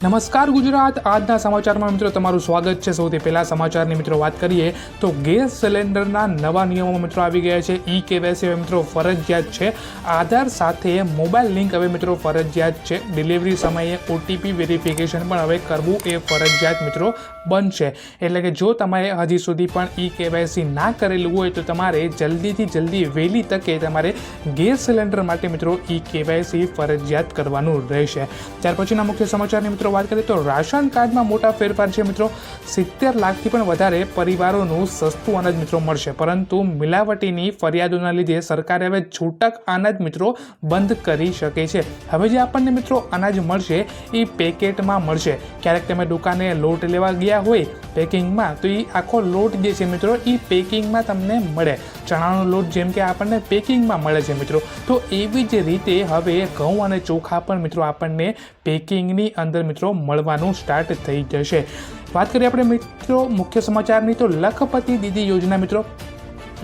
નમસ્કાર ગુજરાત. આજના સમાચારમાં મિત્રો તમારું સ્વાગત છે. સૌથી પહેલા સમાચારની મિત્રો વાત કરીએ તો ગેસ સિલિન્ડરના નવા નિયમો મિત્રો આવી ગયા છે. ઈ કેવાયસી હવે મિત્રો ફરજિયાત છે. આધાર સાથે મોબાઈલ લિંક હવે મિત્રો ફરજિયાત છે. ડિલિવરી સમયે ઓટીપી વેરિફિકેશન પણ હવે કરવું એ ફરજિયાત મિત્રો બનશે. એટલે કે જો તમારે હજી સુધી પણ ઈ કેવાયસી ના કરેલું હોય તો તમારે જલ્દીથી જલ્દી વહેલી તકે તમારે ગેસ સિલિન્ડર માટે મિત્રો ઈ કેવાયસી ફરજિયાત કરવાનું રહેશે. ત્યાર પછીના મુખ્ય સમાચારની મિત્રો વાત કરીએ તો રાશન કાર્ડમાં મોટા ફેરફાર છે મિત્રો. સિત્તેર લાખથી પણ વધારે પરિવારોનું સસ્તું અનાજ મિત્રો મળશે. પરંતુ મિલાવટીની ફરિયાદોના લીધે સરકારે હવે છૂટક અનાજ મિત્રો બંધ કરી શકે છે. હવે જે આપણને મિત્રો અનાજ મળશે એ પેકેટમાં મળશે. ક્યારેક તમે દુકાને લોટ લેવા ગયા હોય, પેકિંગમાં. તો એ આખો લોટ જે છે મિત્રો, એ પેકિંગમાં તમને મળે. ચણાનો લોટ જેમ કે આપણને પેકિંગમાં મળે છે મિત્રો. તો એવી જ રીતે હવે ઘઉં અને ચોખા પણ મિત્રો આપણને પેકિંગની અંદર મિત્રો મળવાનું સ્ટાર્ટ થઈ જશે. વાત કરીએ આપણે મિત્રો મુખ્ય સમાચારની, તો લખપતિ દીદી યોજના મિત્રો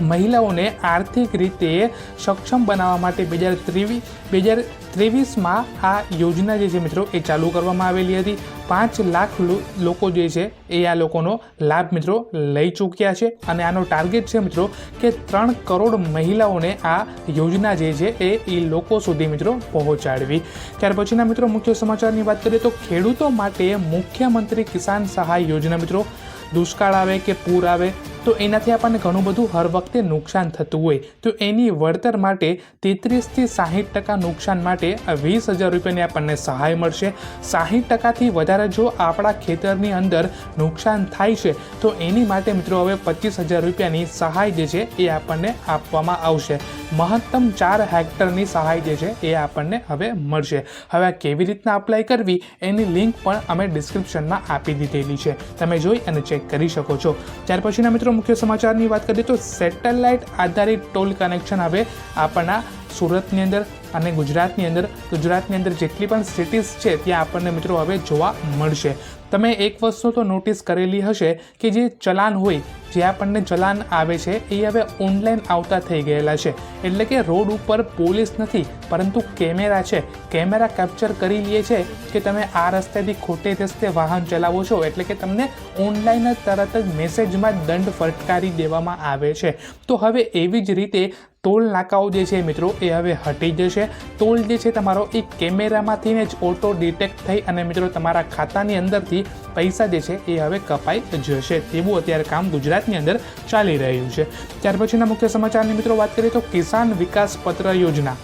મહિલાઓને આર્થિક રીતે સક્ષમ બનાવવા માટે બે હજાર ત્રેવીસ બે હજાર ત્રેવીસમાં આ યોજના જે છે મિત્રો એ ચાલુ કરવામાં આવેલી હતી. પાંચ લાખ લોકો જે છે એ આ લોકોનો લાભ મિત્રો લઈ ચૂક્યા છે અને આનો ટાર્ગેટ છે મિત્રો કે ત્રણ કરોડ મહિલાઓને આ યોજના જે છે એ એ લોકો સુધી મિત્રો પહોંચાડવી. ત્યાર પછીના મિત્રો મુખ્ય સમાચારની વાત કરીએ તો ખેડૂતો માટે મુખ્યમંત્રી કિસાન સહાય યોજના મિત્રો દુષ્કાળ આવે કે પૂર આવે તો એનાથી આપણને ઘણું બધું હર વખતે નુકસાન થતું હોય. તો એની વળતર માટે તેત્રીસથી સાહીઠ ટકા નુકસાન માટે વીસ હજાર રૂપિયાની આપણને સહાય મળશે. સાહીઠ ટકાથી વધારે જો આપણા ખેતરની અંદર નુકસાન થાય છે, તો એની માટે મિત્રો હવે પચીસ હજાર રૂપિયાની સહાય જે છે એ આપણને આપવામાં આવશે. મહત્તમ ચાર હેક્ટરની સહાય જે છે એ આપણને હવે મળશે. હવે કેવી રીતના અપ્લાય કરવી એની લિંક પણ અમે ડિસ્ક્રિપ્શનમાં આપી દીધેલી છે. તમે જોઈ અને ચેક કરી શકો છો. ત્યાર પછીના મિત્રો મુખ્ય સમાચારની વાત કરીએ તો સેટેલાઇટ આધારિત ટોલ કનેક્શન હવે આપણા સુરતની અંદર અને ગુજરાતની અંદર. ગુજરાતની અંદર જેટલી પણ સિટીઝ છે, ત્યાં આપણને મિત્રો હવે જોવા મળશે. તમે એક વસ્તુ તો નોટિસ કરેલી હશે કે જે ચલાન હોય, જે આપણને ચલાન આવે છે, એ હવે ઓનલાઈન આવતા થઈ ગયેલા છે. એટલે કે રોડ ઉપર પોલીસ નથી, પરંતુ કેમેરા છે. કેમેરા કેપ્ચર કરી લે છે કે તમે આ રસ્તેથી ખોટે રસ્તે વાહન ચલાવો છો. એટલે કે તમને ઓનલાઈન જ તરત જ મેસેજમાં દંડ ફટકારી દેવામાં આવે છે. તો હવે એવી જ રીતે ટોલ નાકાઓ જે છે મિત્રો, એ હવે હટી જશે. ટોલ જે છે તમારો, એ કેમેરામાંથી જ ઓટો ડિટેક્ટ થઈ અને મિત્રો તમારા ખાતાની અંદરથી પૈસા જે છે, એ હવે કપાઈ જશે. તેવું અત્યારે કામ ગુજરાતની અંદર ચાલી રહ્યું છે. ત્યાર પછીના મુખ્ય સમાચારની મિત્રો વાત કરીએ તો કિસાન વિકાસ પત્ર યોજના.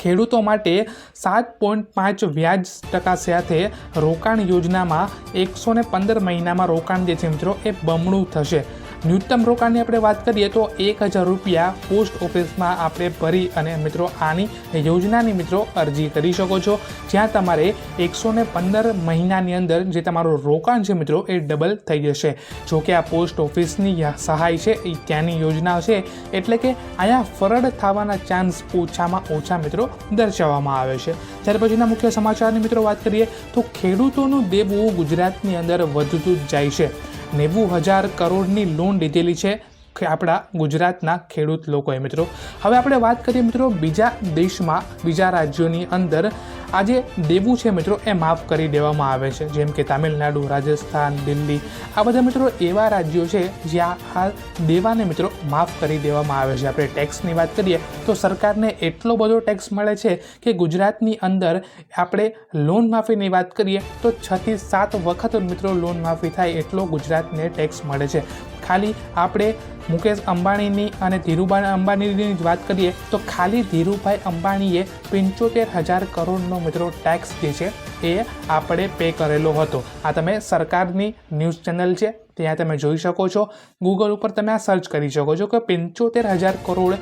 ખેડૂતો માટે સાત પોઈન્ટ પાંચ વ્યાજ ટકા સાથે રોકાણ યોજનામાં એકસો પંદર મહિનામાં રોકાણ જે છે મિત્રો, એ બમણું થશે. ન્યૂનતમ રોકાણની આપણે વાત કરીએ તો એક હજાર રૂપિયા પોસ્ટ ઓફિસમાં આપણે ભરી અને મિત્રો આની યોજનાની મિત્રો અરજી કરી શકો છો. જ્યાં તમારે એકસો ને પંદર મહિનાની અંદર જે તમારું રોકાણ છે મિત્રો એ ડબલ થઈ જશે. જો કે આ પોસ્ટ ઓફિસની સહાય છે એ ત્યાંની યોજના છે. એટલે કે અહીંયા ફરડ થવાના ચાન્સ ઓછામાં ઓછા મિત્રો દર્શાવવામાં આવે છે. ત્યાર પછીના મુખ્ય સમાચારની મિત્રો વાત કરીએ તો ખેડૂતોનું દેવું ગુજરાતની અંદર વધતું જ જાય છે. નેવું હજાર કરોડની લોન લીધેલી છે. આપણા ગુજરાતના ખેડૂત લોકોએ મિત્રો. હવે આપણે વાત કરીએ મિત્રો બીજા દેશમાં, બીજા રાજ્યોની અંદર. આ જે દેવું છે મિત્રો એ માફ કરી દેવામાં આવે છે. જેમ કે તામિલનાડુ, રાજસ્થાન, દિલ્હી. આ બધા મિત્રો એવા રાજ્યો છે જ્યાં આ દેવાને મિત્રો માફ કરી દેવામાં આવે છે. આપણે ટેક્સની વાત કરીએ તો સરકારને એટલો બધો ટેક્સ મળે છે કે ગુજરાતની અંદર આપણે લોન માફીની વાત કરીએ તો છથી સાત વખત મિત્રો લોન માફી થાય એટલો ગુજરાતને ટેક્સ મળે છે. ખાલી આપણે મુકેશ અંબાણીની અને ધીરુભાઈ અંબાણીની જ વાત કરીએ, તો ખાલી ધીરુભાઈ અંબાણીએ પંચોતેર હજાર કરોડનો મિત્રો ટેક્સ જે છે એ આપણે પે કરેલો હતો. આ તમે સરકારની ન્યૂઝ ચેનલ છે, ત્યાં તમે જોઈ શકો છો. ગૂગલ ઉપર તમે આ સર્ચ કરી શકો છો કે પંચોતેર હજાર કરોડ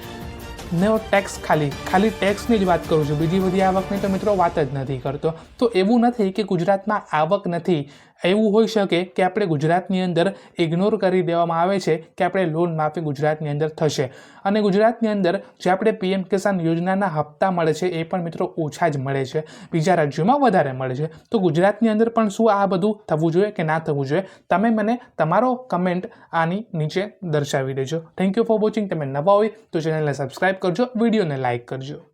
નો ટેક્સ ખાલી ખાલી ટેક્સની જ વાત કરું છું. બીજી બધી આવકની તો મિત્રો વાત જ નથી કરતો. તો એવું નથી કે ગુજરાતમાં આવક નથી. એવું હોઈ શકે કે આપણે ગુજરાતની અંદર ઇગ્નોર કરી દેવામાં આવે છે કે આપણે લોન માફી ગુજરાતની અંદર થશે. અને ગુજરાતની અંદર જે આપણે પીએમ કિસાન યોજનાના હપ્તા મળે છે, એ પણ મિત્રો ઓછા જ મળે છે. બીજા રાજ્યોમાં વધારે મળે છે. તો ગુજરાતની અંદર પણ શું આ બધું થવું જોઈએ કે ના થવું જોઈએ? તમે મને તમારો કમેન્ટ આની નીચે દર્શાવી દેજો. થેન્ક યુ ફોર વોચિંગ તમે નવા હોય તો ચેનલને સબસ્ક્રાઈબ કરજો, વિડીયોને લાઇક કરજો.